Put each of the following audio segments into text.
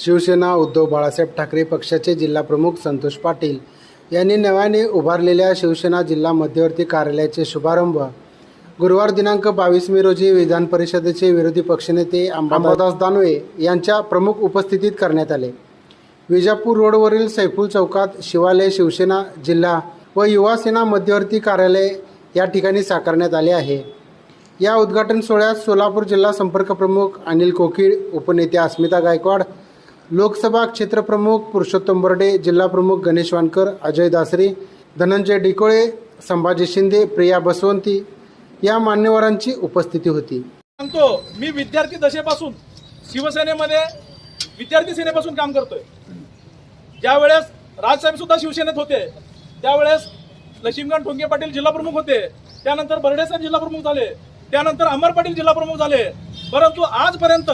शिवसेना उद्धव बाळासाहेब ठाकरे पक्षाचे जिल्हाप्रमुख संतोष पाटील यांनी नव्याने उभारलेल्या शिवसेना जिल्हा मध्यवर्ती कार्यालयाचे शुभारंभ गुरुवार दिनांक बावीस मे रोजी विधान परिषदेचे विरोधी पक्षनेते अंबादास दानवे यांच्या प्रमुख उपस्थितीत करण्यात आले. विजापूर रोडवरील सैफुल चौकात शिवालय शिवसेना जिल्हा व युवा सेना मध्यवर्ती कार्यालय या ठिकाणी साकारण्यात आले आहे. या उद्घाटन सोहळ्यात सोलापूर जिल्हा संपर्क प्रमुख अनिल कोकीळ उपनेत्या अस्मिता गायकवाड लोकसभा क्षेत्रप्रमुख पुरुषोत्तम बर्डे जिल्हाप्रमुख गणेश वानकर अजय दासरे धनंजय डिकोळे संभाजी शिंदे प्रिया बसवंती या मान्यवरांची उपस्थिती होती. सांगतो मी विद्यार्थी दशेपासून शिवसेनेमध्ये विद्यार्थी सेनेपासून काम करतोय. ज्यावेळेस राजसाहेब सुद्धा शिवसेनेत होते त्यावेळेस लक्ष्मीकांत ठोंगे पाटील जिल्हाप्रमुख होते त्यानंतर बर्डे साहेब जिल्हाप्रमुख झाले त्यानंतर अमर पाटील जिल्हाप्रमुख झाले. परंतु आजपर्यंत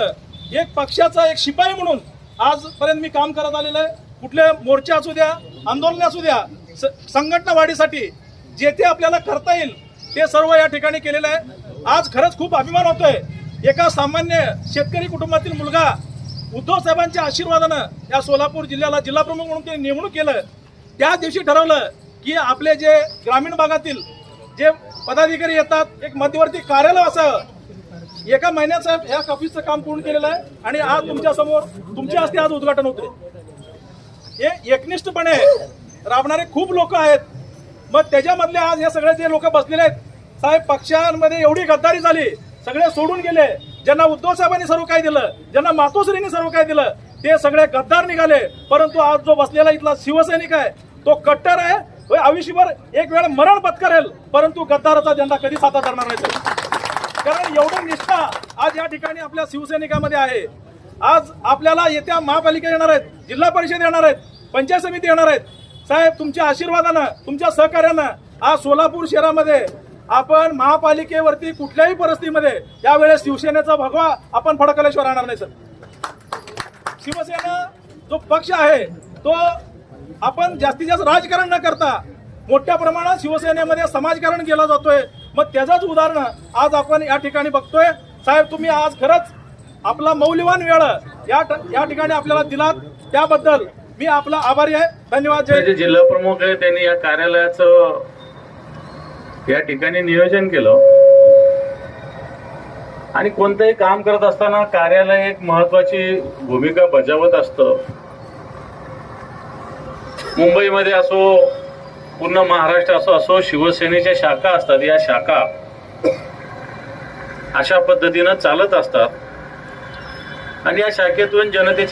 एक पक्षाचा एक शिपाई म्हणून आजपर्यंत मी काम करत आलेलं आहे. कुठले मोर्चे असू द्या आंदोलन असू द्या स- संघटना वाढीसाठी जे ते आपल्याला करता येईल ते सर्व या ठिकाणी केलेलं आहे. आज खरंच खूप अभिमान होतोय. एका सामान्य शेतकरी कुटुंबातील मुलगा उद्धव साहेबांच्या आशीर्वादानं या सोलापूर जिल्ह्याला जिल्हाप्रमुख म्हणून ते नेमणूक केलं. त्या दिवशी ठरवलं की आपले जे ग्रामीण भागातील जे पदाधिकारी येतात एक मध्यवर्ती कार्यालय असं एका महिन्याचं या ऑफिसचं काम पूर्ण केलेलं आहे आणि आज तुमच्यासमोर तुमच्या हस्ते आज उद्घाटन होते हे एकनिष्ठपणे राबणारे खूप लोक आहेत. मग त्याच्यामधले आज हे सगळे जे लोक बसलेले आहेत साहेब पक्षांमध्ये एवढी गद्दारी झाली सगळे सोडून गेले ज्यांना उद्धव साहेबांनी सर्व काय दिलं ज्यांना मातोश्रींनी सर्व काय दिलं ते सगळे गद्दार निघाले. परंतु आज जो बसलेला इथला शिवसैनिक आहे तो कट्टर आहे. होय, आयुष्यभर एक वेळ मरण पत्करेल परंतु गद्दाराचा झेंडा कधीच हातात धरणार नाही कारण एवढी निष्ठा आज या ठिकाणी आपल्या शिवसैनिकामध्ये आहे. आज आपल्याला येत्या महापालिका येणार आहेत जिल्हा परिषद येणार आहेत पंचायत समिती येणार आहेत. साहेब तुमच्या आशीर्वादानं तुमच्या सहकार्यानं आज सोलापूर शहरामध्ये आपण महापालिकेवरती कुठल्याही परिस्थितीमध्ये यावेळेस शिवसेनेचा भगवा आपण फडकल्याशिवाय राहणार नाही सर. शिवसेना जो पक्ष आहे तो आपण जास्तीत जास्त राजकारण न करता मोठ्या प्रमाणात शिवसेनेमध्ये समाजकारण केलं जातोय. मग त्याचंच उदाहरण आज आपण या ठिकाणी बघतोय. साहेब तुम्ही आज खरंच आपला मौल्यवान वेळ या या ठिकाणी आपल्याला दिलात. त्याबद्दल मी आपला आभारी आहे. धन्यवाद. जे म्हणजे जिल्हा प्रमुख आहे त्यांनी या कार्यालयाचं या ठिकाणी नियोजन केलं. आणि कोणतंही काम करत असताना कार्यालय एक महत्वाची भूमिका बजावत असतं. मुंबईमध्ये असो पूर्ण महाराष्ट्र असो असो शिवसेनेच्या शाखा असतात या शाखा अशा पद्धतीनं चालत असतात. आणि या शाखेतून जनतेचे